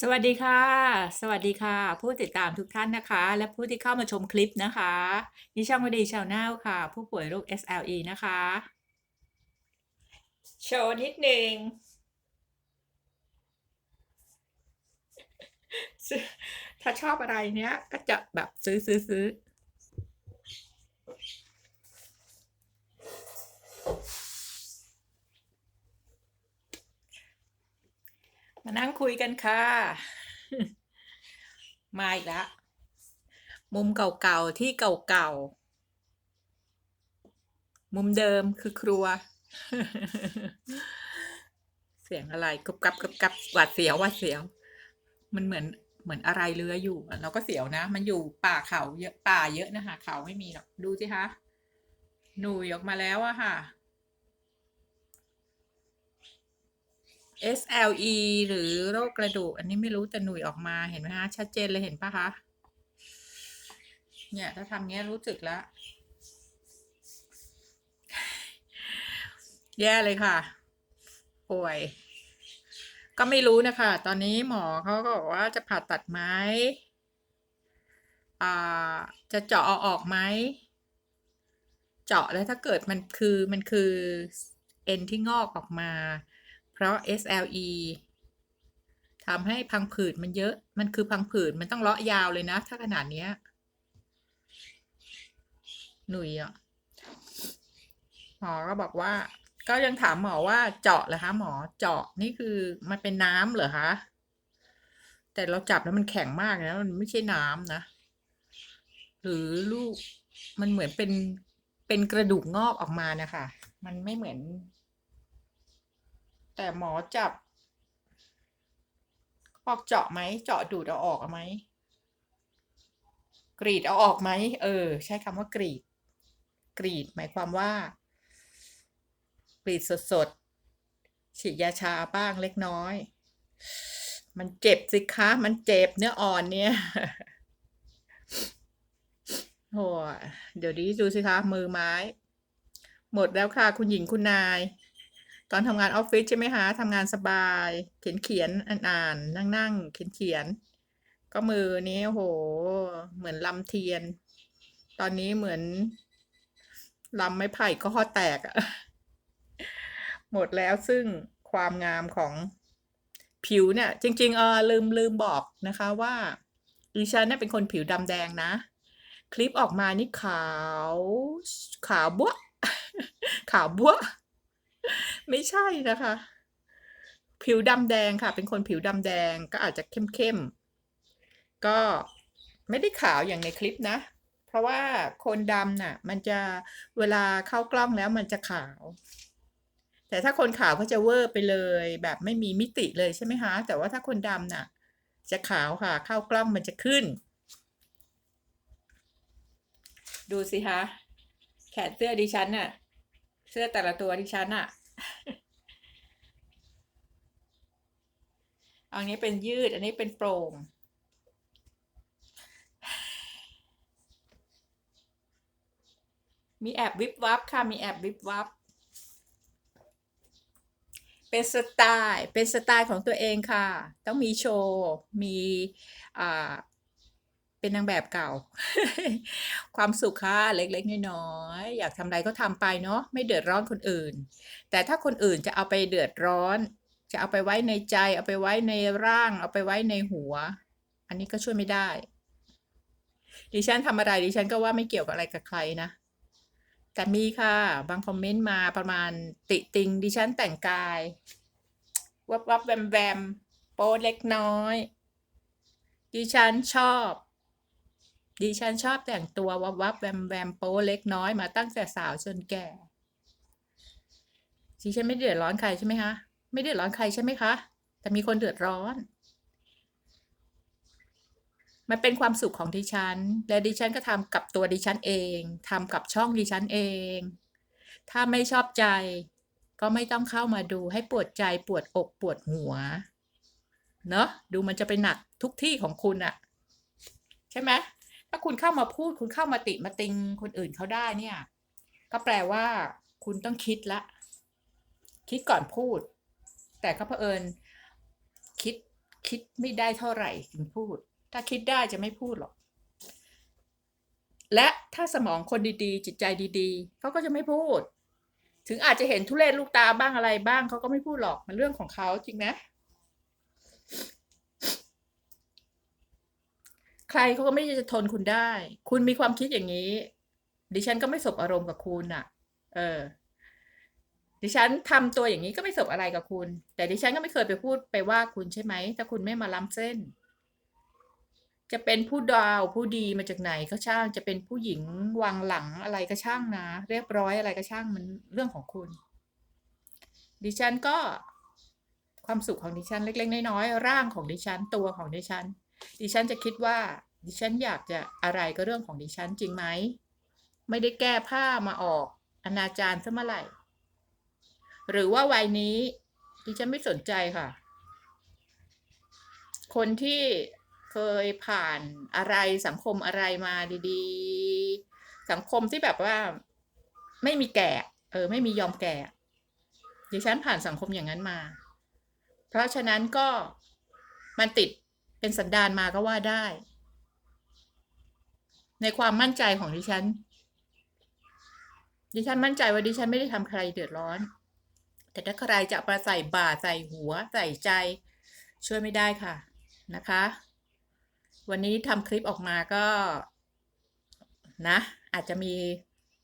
สวัสดีค่ะ สวัสดีค่ะ ผู้ติดตามทุกท่านนะคะ และผู้ที่เข้ามาชมคลิปนะคะนี่ช่องวดีชาวนลค่ะ ผู้ป่วยโรค SLE นะคะ โชว์นิดหนึ่งถ้าชอบอะไรเนี้ยก็จะแบบซื้อซื้อซื้อ มานั่งคุยกันค่ะ มาอีกแล้วมุมเก่าๆ ที่เก่าๆ มุมเดิมคือครัว เสียงอะไรกรบกับกบกับหวาดเสียวหวาดเสียว มันเหมือนเหมือนอะไรเลื้อยอยู่เราก็เสียวนะ มันอยู่ป่าเขาเยอะป่าเยอะนะคะเขาไม่มีหรอก ดูสิคะหนูยออกมาแล้วอะค่ะ SLE หรือโรคกระดูก อันนี้ไม่รู้แต่หนุ่ยออกมาเห็นไหมคะชัดเจนเลยเห็นปะคะ เนี่ย ถ้าทำเงี้ยรู้สึกแล้ว แย่เลยค่ะ ป่วย ก็ไม่รู้นะคะ ตอนนี้หมอเขาก็บอกว่าจะผ่าตัดไหมอ่า จะเจาะเอาออกไหม เจาะแล้วถ้าเกิดมันคือมันคือเอ็นที่งอกออกมา เพราะ SLE ทำให้พังผืดมันเยอะ มันคือพังผืดมันต้องเลาะยาวเลยนะ ถ้าขนาดเนี้ย หนุ่ยอะ หมอก็บอกว่า ก็ยังถามหมอว่าเจาะเหรอคะหมอเจาะนี่คือมันเป็นน้ำเหรอคะแต่เราจับแล้วมันแข็งมากนะมันไม่ใช่น้ำนะ หรือลูกมันเหมือนเป็นเป็นกระดูกงอกออกมานะคะ มันไม่เหมือน แต่หมอจับบอกเจาะไหม เจาะดูดเอาออกไหม กรีดเอาออกไหม เออ ใช้คำว่ากรีด กรีดหมายความว่า กรีดสดๆ ฉีดยาชาบ้างเล็กน้อย มันเจ็บสิคะ มันเจ็บเนื้ออ่อนเนี่ยโอ้ยเดี๋ยวนี้ดูสิคะ มือไม้ หมดแล้วค่ะ คุณหญิงคุณนาย ตอนทำงานออฟฟิศใช่ไหมคะทำงานสบาย เขียนเขียนอ่านอ่านนั่งนั่งเขียนเขียนก็มือนี้โห เหมือนลำเทียน ตอนนี้เหมือนลำไม้ไผ่ก็ข้อแตกอะหมดแล้วซึ่งความงามของผิวเนี่ย จริง ๆ เออลืมลืมบอกนะคะว่าดิฉันเนี่ยเป็นคนผิวดำแดงนะ คลิปออกมานี่ขาว ขาวบัวขาวบัว ไม่ใช่นะคะ ผิวดำแดงค่ะ เป็นคนผิวดำแดงก็อาจจะเข้มๆก็ไม่ได้ขาวอย่างในคลิปนะ เพราะว่าคนดำน่ะ มันจะเวลาเข้ากล้องแล้วมันจะขาว แต่ถ้าคนขาวก็จะเวอร์ไปเลย แบบไม่มีมิติเลยใช่ไหมคะแต่ว่าถ้าคนดำน่ะ จะขาวค่ะ เข้ากล้องมันจะขึ้น ดูสิคะแขนเสื้อดิฉันน่ะ สื้อแต่ละตัวดิฉันน่ะอันนี้เป็นยืด อันนี้เป็นโปร่งมีแอบวิบวับค่ะ มีแอบวิบวับ เป็นสไตล์ เป็นสไตล์ของตัวเองค่ะ ต้องมีโชว์ มีอ่า เป็นนางแบบเก่า ความสุขค่ะเล็กๆน้อยๆอยากทำอะไรก็ทำไปเนาะไม่เดือดร้อนคนอื่น แต่ถ้าคนอื่นจะเอาไปเดือดร้อน จะเอาไปไว้ในใจ เอาไปไว้ในร่าง เอาไปไว้ในหัว อันนี้ก็ช่วยไม่ได้ ดิฉันทำอะไรดิฉันก็ว่าไม่เกี่ยวกับอะไรกับใครนะแต่มีค่ะ บางคอมเมนต์มาประมาณติติงดิฉันแต่งกายวับวับแวมแวมโป๊เล็กน้อย ดิฉันชอบ ดิฉันชอบแต่งตัววับวับแวมแวมโป๊เล็กน้อยมาตั้งแต่สาวจนแก่ ดิฉันไม่เดือดร้อนใครใช่ไหมคะ ไม่เดือดร้อนใครใช่ไหมคะ แต่มีคนเดือดร้อน มันเป็นความสุขของดิฉัน และดิฉันก็ทำกับตัวดิฉันเองทำกับช่องดิฉันเอง ถ้าไม่ชอบใจ ก็ไม่ต้องเข้ามาดูให้ปวดใจปวดอกปวดหัว เนอะดูมันจะไปหนักทุกที่ของคุณอะใช่ไหม ถ้าคุณเข้ามาพูด คุณเข้ามาติมาติงคนอื่นเขาได้เนี่ย ก็แปลว่าคุณต้องคิดละ คิดก่อนพูด แต่ก็เผอิญคิดคิดไม่ได้เท่าไหร่ถึงพูด ถ้าคิดได้จะไม่พูดหรอก และถ้าสมองคนดีๆ จิตใจดีๆ เขาก็จะไม่พูด ถึงอาจจะเห็นทุเรศลูกตาบ้างอะไรบ้างเขาก็ไม่พูดหรอก มันเรื่องของเขาจริงไหม ใครเขาก็ไม่จะทนคุณได้ คุณมีความคิดอย่างนี้ ดิฉันก็ไม่สบอารมณ์กับคุณอะ เออ ดิฉันทำตัวอย่างนี้ก็ไม่สบอะไรกับคุณ แต่ดิฉันก็ไม่เคยไปพูดไปว่าคุณใช่ไหม ถ้าคุณไม่มาล้ำเส้น จะเป็นผู้ดาวผู้ดีมาจากไหนก็ช่าง จะเป็นผู้หญิงวางหลังอะไรก็ช่างนะ เรียบร้อยอะไรก็ช่างมันเรื่องของคุณ ดิฉันก็ความสุขของดิฉันเล็ก ๆ น้อยๆร่างของดิฉันตัวของดิฉัน ดิฉันจะคิดว่า ดิฉันอยากจะอะไรก็เรื่องของดิฉันจริงไหม ไม่ได้แก้ผ้ามาออกอนาจารซะเมื่อไหร่ หรือว่าวัยนี้ ดิฉันไม่สนใจค่ะ คนที่เคยผ่านอะไรสังคมอะไรมาดีๆ สังคมที่แบบว่า ไม่มีแก่ เออ ไม่มียอมแก่ ดิฉันผ่านสังคมอย่างนั้นมา เพราะฉะนั้นก็มันติด เป็นสันดานมาก็ว่าได้ ในความมั่นใจของดิฉัน ดิฉันมั่นใจว่าดิฉันไม่ได้ทำใครเดือดร้อน แต่ถ้าใครจะมาใส่บ่าใส่หัวใส่ใจ ช่วยไม่ได้ค่ะนะคะ วันนี้ทำคลิปออกมาก็ นะ อาจจะมี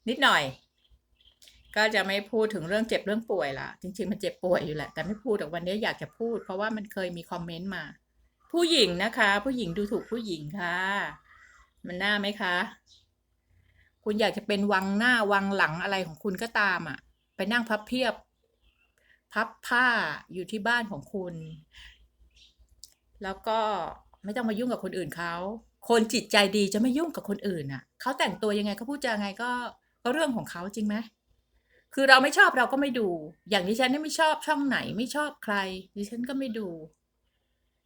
นิดหน่อยก็จะไม่พูดถึงเรื่องเจ็บเรื่องป่วยละจริงๆมันเจ็บป่วยอยู่แหละแต่ไม่พูดแต่วันนี้อยากจะพูด เพราะว่ามันเคยมีคอมเมนต์มา ผู้หญิงนะคะ ผู้หญิงดูถูกผู้หญิงค่ะ มันน่าไหมคะ คุณอยากจะเป็นวังหน้าวังหลังอะไรของคุณก็ตามอะ ไปนั่งพับเพียบ พับผ้าอยู่ที่บ้านของคุณ แล้วก็ไม่ต้องมายุ่งกับคนอื่นเขา คนจิตใจดีจะไม่ยุ่งกับคนอื่นอะ เขาแต่งตัวยังไงเขาพูดจาไงก็ก็เรื่องของเขาจริงไหมคือเราไม่ชอบเราก็ไม่ดู อย่างดิฉันนี่ไม่ชอบช่องไหนไม่ชอบใครดิฉันก็ไม่ดู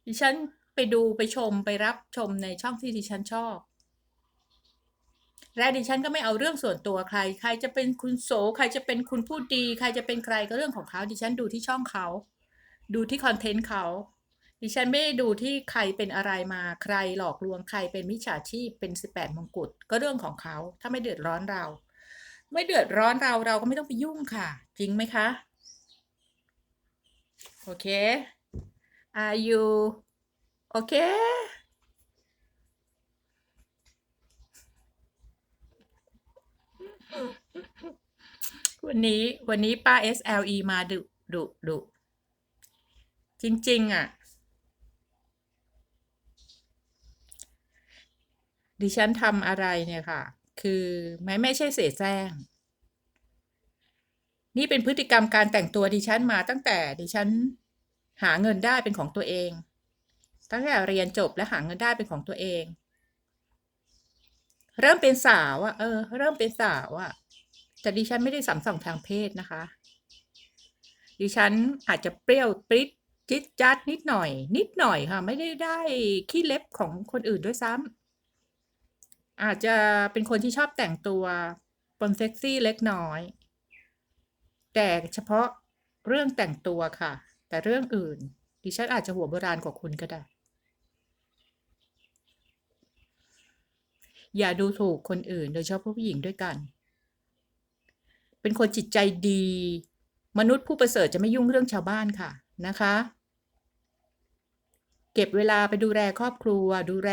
ดิฉันไปดูไปชมไปรับชมในช่องที่ดิฉันชอบ และดิฉันก็ไม่เอาเรื่องส่วนตัวใคร ใครจะเป็นคุณโส ใครจะเป็นคุณพูดดี ใครจะเป็นใครก็เรื่องของเขา ดิฉันดูที่ช่องเขา ดูที่คอนเทนต์เขา ดิฉันไม่ได้ดูที่ใครเป็นอะไรมา ใครหลอกลวง ใครเป็นมิจฉาชีพ เป็นสิบแปดมงกุฎ ก็เรื่องของเขา ถ้าไม่เดือดร้อนเรา ไม่เดือดร้อนเรา เราก็ไม่ต้องไปยุ่งค่ะ จริงไหมคะ โอเค are you okay วันนี้วันนี้ป้า SLE มาดุดุดุจริง ๆ อะ ดิฉันทำอะไรเนี่ยค่ะ คือไม่ไม่ใช่เสแสร้ง นี่เป็นพฤติกรรมการแต่งตัวดิฉันมาตั้งแต่ดิฉัน หาเงินได้เป็นของตัวเอง ตั้งแต่เรียนจบและหาเงินได้เป็นของตัวเอง เริ่มเป็นสาวอะเออ เริ่มเป็นสาวอะแต่ดิฉันไม่ได้สัมส่องทางเพศนะคะ ดิฉันอาจจะเปรี้ยวปริ๊ดจิ๊ดจัดนิดหน่อย นิดหน่อยค่ะ ไม่ได้ได้ขี้เล็บของคนอื่นด้วยซ้ำอาจจะเป็นคนที่ชอบแต่งตัวปนเซ็กซี่เล็กน้อย แต่เฉพาะเรื่องแต่งตัวค่ะ แต่เรื่องอื่น ดิฉันอาจจะหัวโบราณกว่าคุณก็ได้ อย่าดูถูกคนอื่นโดยเฉพาะผู้หญิงด้วยกัน เป็นคนจิตใจดี มนุษย์ผู้ประเสริฐจะไม่ยุ่งเรื่องชาวบ้านค่ะนะคะ เก็บเวลาไปดูแลครอบครัว ดูแล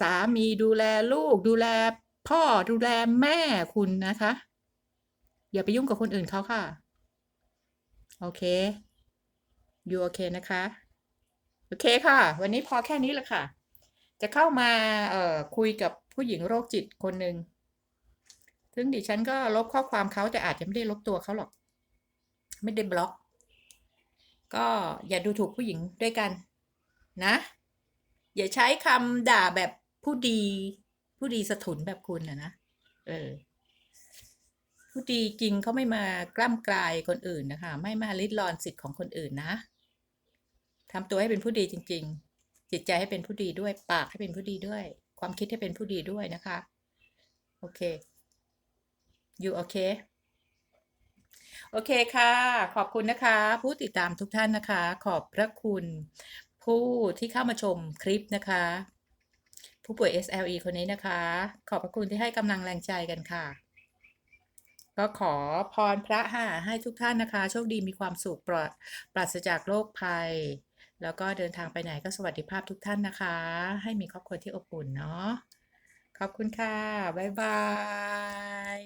สามีดูแลลูก ดูแลพ่อดูแลแม่คุณนะคะ อย่าไปยุ่งกับคนอื่นเขาค่ะ โอเค อยู่โอเคนะคะ โอเคค่ะ วันนี้พอแค่นี้แหละค่ะ จะเข้ามาเอ่อคุยกับผู้หญิงโรคจิตคนหนึ่งซึ่งดิฉันก็ลบข้อความเขาแต่อาจจะไม่ได้ลบตัวเขาหรอก ไม่ได้บล็อก ก็อย่าดูถูกผู้หญิงด้วยกัน นะ อย่าใช้คำด่าแบบผู้ดี ผู้ดีสะทุนแบบคุณนะนะ เออ ผู้ดีจริงเขาไม่มากล้ำกลายคนอื่นนะคะ ไม่มาลิดรอนสิทธิ์ของคนอื่นนะ ทำตัวให้เป็นผู้ดีจริง ๆ จิตใจให้เป็นผู้ดีด้วย ปากให้เป็นผู้ดีด้วย ความคิดให้เป็นผู้ดีด้วยนะคะ โอเค อยู่โอเค โอเคค่ะ ขอบคุณนะคะ ผู้ติดตามทุกท่านนะคะ ขอบพระคุณ ผู้ที่เข้ามาชมคลิปนะคะ ผู้ป่วย SLE คนนี้นะคะ ขอบพระคุณที่ให้กำลังแรงใจกันค่ะก็ขอพรพระค่ะให้ทุกท่านนะคะ โชคดีมีความสุขปลอดปราศจากโรคภัย แล้วก็เดินทางไปไหนก็สวัสดิภาพทุกท่านนะคะ ให้มีครอบครัวที่อบอุ่นเนาะขอบคุณค่ะ บ๊ายบาย